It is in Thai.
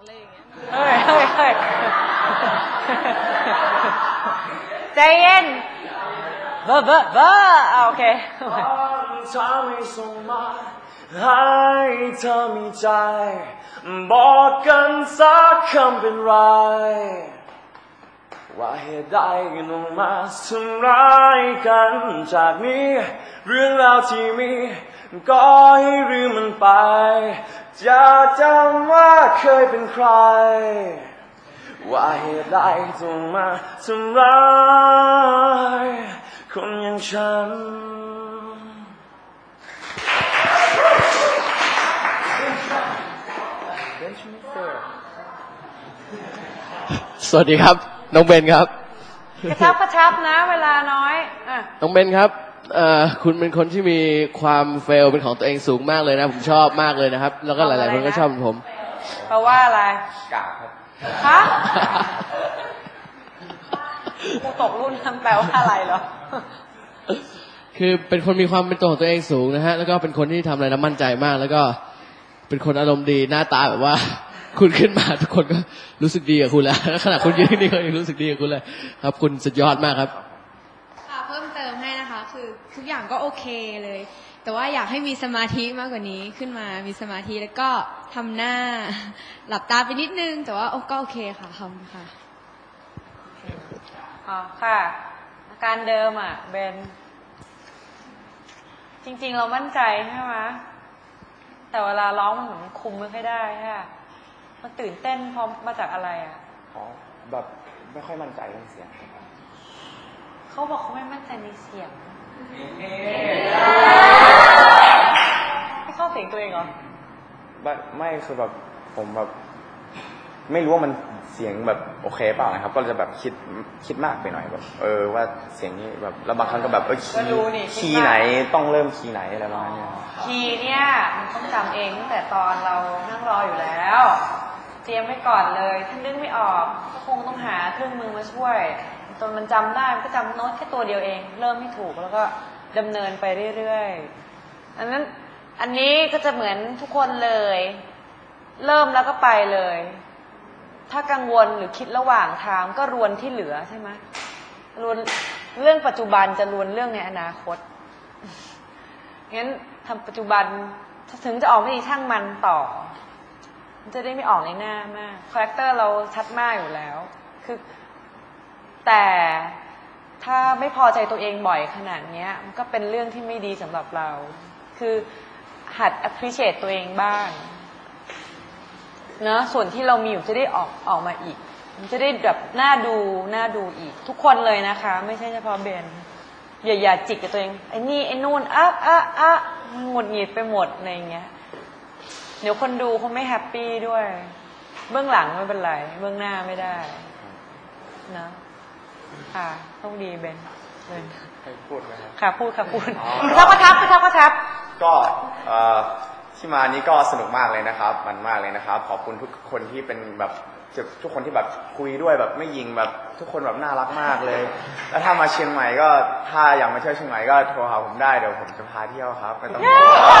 อะไรอย่างเงี้ยเฮ้ยเฮ้ยเฮ้ยใจเย็นเบ้อเบ้อเบ้ออะโอเคทำให้ส่งมาให้เธอมีใจ บอกกันสักคำเป็นไร ว่าเหตุใดกันต้องมาทำร้ายกันจากนี้ เรื่องราวที่มี ก็ให้ลืมมันไป จะจำว่าเคยเป็นใคร ว่าเหตุใดต้องมาทำร้ายคนอย่างฉัน สวัสดีครับ น้องเบนครับ กระชับกระชับนะ เวลาน้อยอะ น้องเบนครับเอ่อ คุณเป็นคนที่มีความเฟลเป็นของตัวเองสูงมากเลยนะ ผมชอบมากเลยนะครับ แล้วก็หลาย ๆ คนก็ชอบเหมือนผมแปลว่าอะไรกาครับฮะกูตกรุ่นทำแปลว่าอะไรเหรอ คือเป็นคนมีความเป็นตัวของตัวเองสูงนะฮะ แล้วก็เป็นคนที่ทำอะไรแล้วมั่นใจมาก แล้วก็เป็นคนอารมณ์ดีหน้าตาแบบว่า คุณขึ้นมาทุกคนก็รู้สึกดีกับคุณแล้วขณะคุณยืนนี่ก็ยังรู้สึกดีกับคุณเลย ครับ คุณสุดยอดมากครับ ค่ะเพิ่มเติมให้นะคะ คือ ทุกอย่างก็โอเคเลย แต่ว่าอยากให้มีสมาธิมากกว่านี้ขึ้นมา มีสมาธิแล้วก็ทำหน้าหลับตาไปนิดนึง แต่ว่าโอ้ก็โอเคค่ะขอบคุณค่ะอ๋อค่ะ อาการเดิมอะเบนจริง ๆ เรามั่นใจใช่ไหมแต่เวลาร้องมันเหมือนคุมไม่ค่อยได้ใช่ปะมันตื่นเต้นเพราะมาจากอะไรอะอ๋อแบบไม่ค่อยมั่นใจเรื่องเสียง เขาบอกเขาไม่มั่นใจในเสียง ไม่เข้าเสียงตัวเองเหรอ ไม่ไม่คือแบบผมแบบ ไม่รู้ว่ามันเสียงแบบโอเคเปล่านะครับ ก็จะแบบคิดคิดมากไปหน่อยแบบเออว่าเสียงนี้แบบแล้วบางครั้งก็แบบเออคีก็ย์รู้นี่คิดคีย์ไหนต้องเริ่มคีย์ไหนอะไรประมาณเนี้ยคีย์เนี่ยมันต้องจำเองตั้งแต่ตอนเรานั่งรออยู่แล้ว เตรียมไว้ก่อนเลย ถ้านึกไม่ออกก็คงต้องหาเครื่องมือมาช่วย จนมันจำได้มันก็จำโน้ตแค่ตัวเดียวเอง เริ่มไม่ถูกแล้วก็ดำเนินไปเรื่อยๆอันนั้นอันนี้ก็จะเหมือนทุกคนเลย เริ่มแล้วก็ไปเลย ถ้ากังวลหรือคิดระหว่างทางก็รวนที่เหลือใช่ไหมรวนเรื่องปัจจุบันจะรวนเรื่องในอนาคตงั้นทำปัจจุบันถึงจะออกไม่ดีช่างมันต่อ มันจะได้ไม่ออกในหน้ามากคาแรคเตอร์เราชัดมากอยู่แล้ว คือ แต่ถ้าไม่พอใจตัวเองบ่อยขนาดเนี้ยมันก็เป็นเรื่องที่ไม่ดีสำหรับเรา คือหัด appreciate ตัวเองบ้างเนะส่วนที่เรามีอยู่จะได้ออกออกมาอีก มันจะได้แบบน่าดูน่าดูอีก ทุกคนเลยนะคะ ไม่ใช่เฉพาะเบนอย่าอย่าจิกกับตัวเองไอ้นี่ไอ้นู่นอะอะอะหงุดหงิดไปหมดอะไรอย่างเงี้ยเดี๋ยวคนดูเขาไม่แฮปปี้ด้วย เบื้องหลังไม่เป็นไร เบื้องหน้าไม่ได้ นะ ค่ะต้องดีเบนเบนให้พูดไหมครับ ค่ะพูดค่ะพูดอ๋อกระทับกระทับกระทับกระทับ ก็เอ่อที่มานี้ก็สนุกมากเลยนะครับ มันมากเลยนะครับ ขอบคุณทุกคนที่เป็นแบบทุกคนที่แบบคุยด้วยแบบไม่ยิงแบบทุกคนแบบน่ารักมากเลย แล้วถ้ามาเชียงใหม่ก็ถ้าอยากมาเที่ยวเชียงใหม่ก็โทรหาผมได้เดี๋ยวผมจะพาเที่ยวครับไม่ต้องห่วง